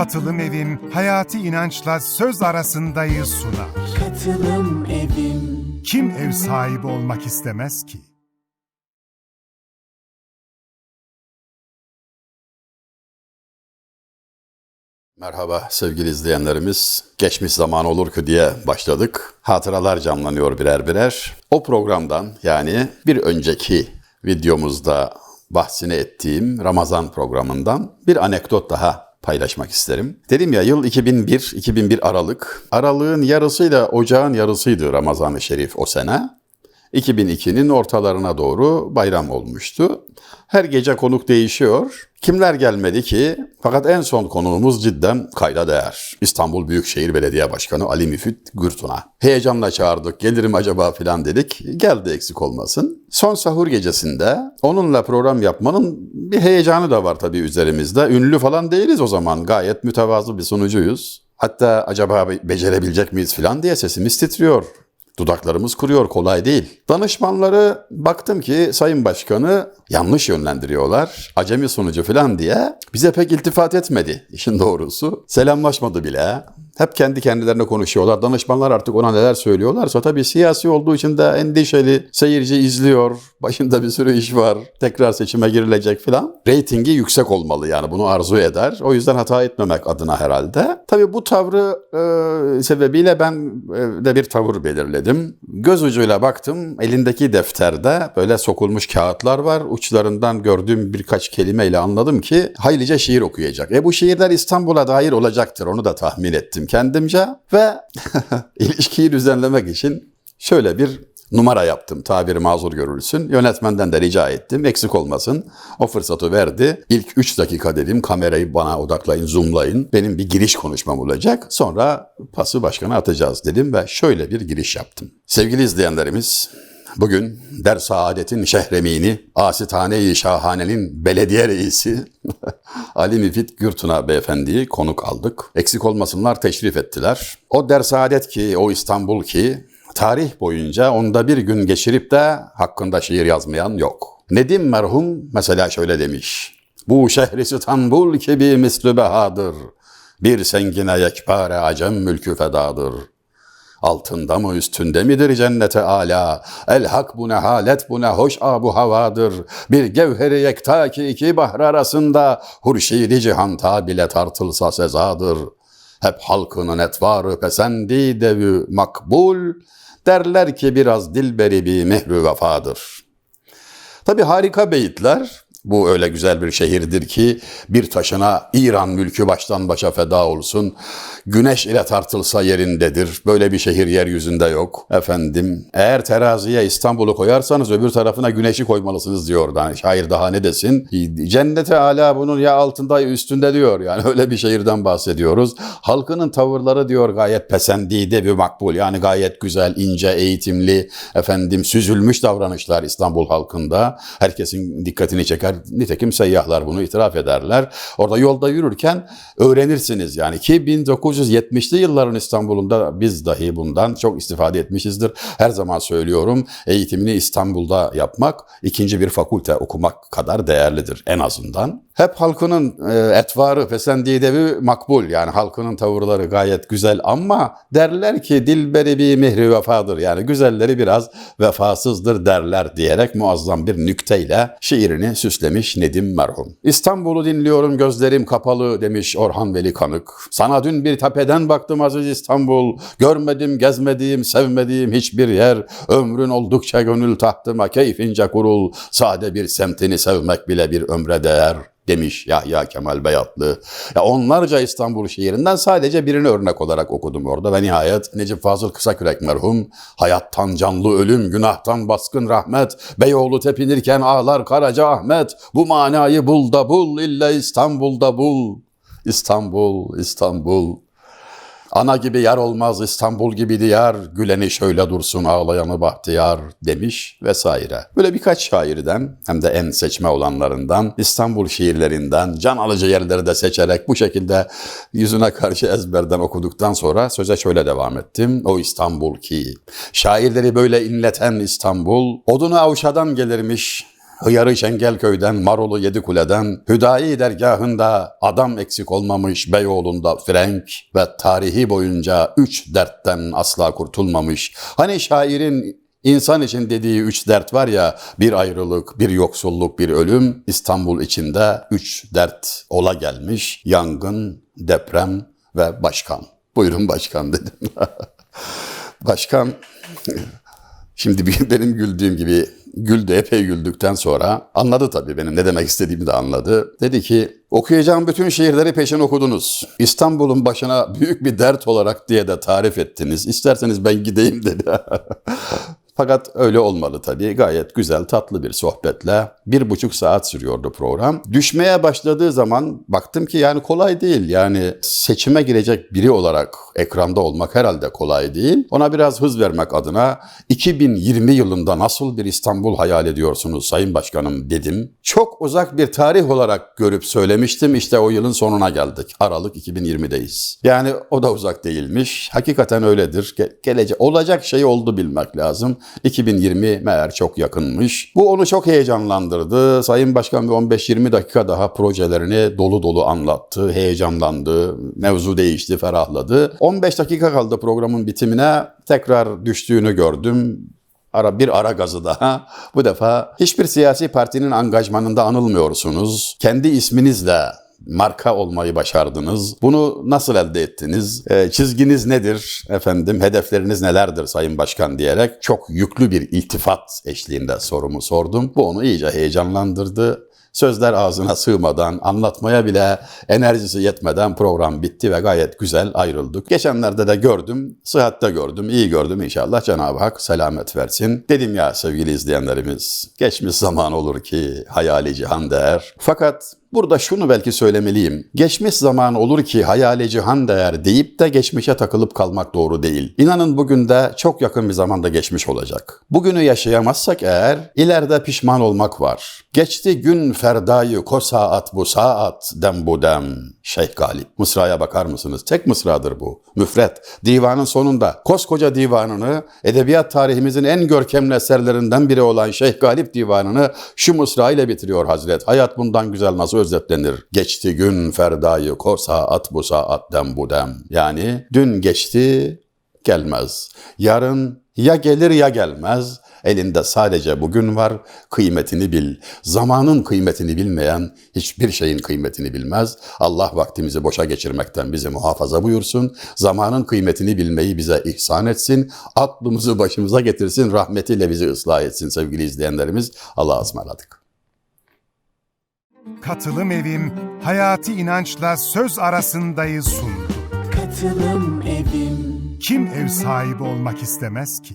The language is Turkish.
Katılım Evim hayati inançla söz arasındayı sunar. Katılım evim Kim ev sahibi olmak istemez ki? Merhaba sevgili izleyenlerimiz. Geçmiş zaman olur ki diye başladık. Hatıralar canlanıyor birer birer. O programdan yani bir önceki videomuzda bahsini ettiğim Ramazan programından bir anekdot daha paylaşmak isterim. Dedim ya yıl 2001, 2001 Aralık. Aralığın yarısıyla ocağın yarısıydı Ramazan-ı Şerif o sene. 2002'nin ortalarına doğru bayram olmuştu. Her gece konuk değişiyor. Kimler gelmedi ki? Fakat en son konuğumuz cidden kayda değer. İstanbul Büyükşehir Belediye Başkanı Ali Müfit Gürtun'a. Heyecanla çağırdık, gelirim acaba filan dedik. Geldi eksik olmasın. Son sahur gecesinde onunla program yapmanın bir heyecanı da var tabii üzerimizde. Ünlü falan değiliz o zaman. Gayet mütevazı bir sunucuyuz. Hatta acaba be- becerebilecek miyiz filan diye sesimiz titriyor. Dudaklarımız kuruyor, kolay değil. Danışmanları baktım ki Sayın Başkanı yanlış yönlendiriyorlar. Acemi sunucu falan diye bize pek iltifat etmedi işin doğrusu. Selamlaşmadı bile. Hep kendi kendilerine konuşuyorlar. Danışmanlar artık ona neler söylüyorlarsa tabii siyasi olduğu için de endişeli. Seyirci izliyor. Başında bir sürü iş var. Tekrar seçime girilecek falan. Reytingi yüksek olmalı yani bunu arzu eder. O yüzden hata etmemek adına herhalde. Tabii bu tavrı e, sebebiyle ben e, de bir tavır belirledim. Göz ucuyla baktım. Elindeki defterde böyle sokulmuş kağıtlar var. Uçlarından gördüğüm birkaç kelimeyle anladım ki haylice şiir okuyacak. E bu şiirler İstanbul'a dair olacaktır. Onu da tahmin ettim kendimce. Ve ilişkiyi düzenlemek için şöyle bir numara yaptım. Tabiri mazur görülsün. Yönetmenden de rica ettim. Eksik olmasın. O fırsatı verdi. İlk 3 dakika dedim kamerayı bana odaklayın, zoomlayın. Benim bir giriş konuşmam olacak. Sonra pası başkana atacağız dedim ve şöyle bir giriş yaptım. Sevgili izleyenlerimiz, Bugün Der Saadet'in şehremini, Asitane-i Şahane'nin belediye reisi Ali Müfit Gürtuna beyefendiyi konuk aldık. Eksik olmasınlar teşrif ettiler. O Der Saadet ki, o İstanbul ki tarih boyunca onda bir gün geçirip de hakkında şiir yazmayan yok. Nedim merhum mesela şöyle demiş. Bu şehri İstanbul ki bir mislü behadır. Bir sengine yekpare acem mülkü fedadır. Altında mı üstünde midir cennete ala? El hak bu ne halet bu ne hoş abu havadır. Bir gevheri yekta ki iki bahr arasında hurşidi cihanta bile tartılsa sezadır. Hep halkının etvarı pesendi devü makbul. Derler ki biraz dilberi bir mehru vefadır. Tabi harika beyitler. Bu öyle güzel bir şehirdir ki bir taşına İran mülkü baştan başa feda olsun. Güneş ile tartılsa yerindedir. Böyle bir şehir yeryüzünde yok. Efendim eğer teraziye İstanbul'u koyarsanız öbür tarafına güneşi koymalısınız diyor. Yani şair daha ne desin? Cennete ala bunun ya altında ya üstünde diyor. Yani öyle bir şehirden bahsediyoruz. Halkının tavırları diyor gayet pesendide bir makbul. Yani gayet güzel, ince, eğitimli, efendim süzülmüş davranışlar İstanbul halkında. Herkesin dikkatini çeker. Nitekim seyyahlar bunu itiraf ederler. Orada yolda yürürken öğrenirsiniz yani ki 1970'li yılların İstanbul'unda biz dahi bundan çok istifade etmişizdir. Her zaman söylüyorum eğitimini İstanbul'da yapmak ikinci bir fakülte okumak kadar değerlidir en azından. Hep halkının e, etvarı, fesendidevi makbul yani halkının tavırları gayet güzel ama derler ki dilberi bir mihri vefadır yani güzelleri biraz vefasızdır derler diyerek muazzam bir nükteyle şiirini süslemiş Nedim merhum. İstanbul'u dinliyorum gözlerim kapalı demiş Orhan Veli Kanık. Sana dün bir tepeden baktım aziz İstanbul. Görmedim, gezmediğim, sevmediğim hiçbir yer. Ömrün oldukça gönül tahtıma keyfince kurul. Sade bir semtini sevmek bile bir ömre değer demiş Yahya Kemal Beyatlı. Ya onlarca İstanbul şiirinden sadece birini örnek olarak okudum orada ve nihayet Necip Fazıl Kısakürek merhum hayattan canlı ölüm, günahtan baskın rahmet, Beyoğlu tepinirken ağlar Karaca Ahmet, bu manayı bul da bul, illa İstanbul'da bul. İstanbul, İstanbul. Ana gibi yer olmaz İstanbul gibi diyar, güleni şöyle dursun ağlayanı bahtiyar demiş vesaire. Böyle birkaç şairden hem de en seçme olanlarından İstanbul şiirlerinden can alıcı yerleri de seçerek bu şekilde yüzüne karşı ezberden okuduktan sonra söze şöyle devam ettim. O İstanbul ki şairleri böyle inleten İstanbul odunu avşadan gelirmiş Hıyarı Şengelköy'den, Marolu Yedikule'den, Hüdayi dergahında adam eksik olmamış Beyoğlu'nda Frenk ve tarihi boyunca üç dertten asla kurtulmamış. Hani şairin İnsan için dediği üç dert var ya, bir ayrılık, bir yoksulluk, bir ölüm. İstanbul içinde üç dert ola gelmiş. Yangın, deprem ve başkan. Buyurun başkan dedim. başkan, şimdi benim güldüğüm gibi güldü, epey güldükten sonra anladı tabii benim ne demek istediğimi de anladı. Dedi ki, okuyacağım bütün şiirleri peşin okudunuz. İstanbul'un başına büyük bir dert olarak diye de tarif ettiniz. İsterseniz ben gideyim dedi. Fakat öyle olmadı tabii. Gayet güzel, tatlı bir sohbetle bir buçuk saat sürüyordu program. Düşmeye başladığı zaman baktım ki yani kolay değil. Yani seçime girecek biri olarak ekranda olmak herhalde kolay değil. Ona biraz hız vermek adına 2020 yılında nasıl bir İstanbul hayal ediyorsunuz Sayın Başkanım dedim. Çok uzak bir tarih olarak görüp söylemiştim. İşte o yılın sonuna geldik. Aralık 2020'deyiz. Yani o da uzak değilmiş. Hakikaten öyledir. Ge- gelecek olacak şey oldu bilmek lazım. 2020 meğer çok yakınmış. Bu onu çok heyecanlandırdı. Sayın Başkan bir 15-20 dakika daha projelerini dolu dolu anlattı. Heyecanlandı. Mevzu değişti, ferahladı. 15 dakika kaldı programın bitimine. Tekrar düştüğünü gördüm. Ara bir ara gazı daha. Bu defa hiçbir siyasi partinin angajmanında anılmıyorsunuz. Kendi isminizle marka olmayı başardınız. Bunu nasıl elde ettiniz? Ee, çizginiz nedir efendim? Hedefleriniz nelerdir Sayın Başkan diyerek çok yüklü bir iltifat eşliğinde sorumu sordum. Bu onu iyice heyecanlandırdı. Sözler ağzına sığmadan, anlatmaya bile enerjisi yetmeden program bitti ve gayet güzel ayrıldık. Geçenlerde de gördüm, sıhhatte gördüm, iyi gördüm inşallah Cenab-ı Hak selamet versin. Dedim ya sevgili izleyenlerimiz, geçmiş zaman olur ki hayali cihan değer. Fakat Burada şunu belki söylemeliyim. Geçmiş zaman olur ki hayali cihan değer deyip de geçmişe takılıp kalmak doğru değil. İnanın bugün de çok yakın bir zamanda geçmiş olacak. Bugünü yaşayamazsak eğer ileride pişman olmak var. Geçti gün ferdayı ko saat bu saat dem bu dem. Şeyh Galip. Mısraya bakar mısınız? Tek mısradır bu. Müfret. Divanın sonunda koskoca divanını edebiyat tarihimizin en görkemli eserlerinden biri olan Şeyh Galip divanını şu mısra ile bitiriyor Hazret. Hayat bundan güzel nasıl özetlenir? Geçti gün ferdayı ko saat bu saat dem bu dem. Yani dün geçti gelmez. Yarın ya gelir ya gelmez. Elinde sadece bugün var. Kıymetini bil. Zamanın kıymetini bilmeyen hiçbir şeyin kıymetini bilmez. Allah vaktimizi boşa geçirmekten bizi muhafaza buyursun. Zamanın kıymetini bilmeyi bize ihsan etsin. Aklımızı başımıza getirsin. Rahmetiyle bizi ıslah etsin sevgili izleyenlerimiz. Allah'a ısmarladık. Katılım Evim Hayati İnanç'la Söz Arasındayı sundu. Katılım Evim Kim ev sahibi olmak istemez ki?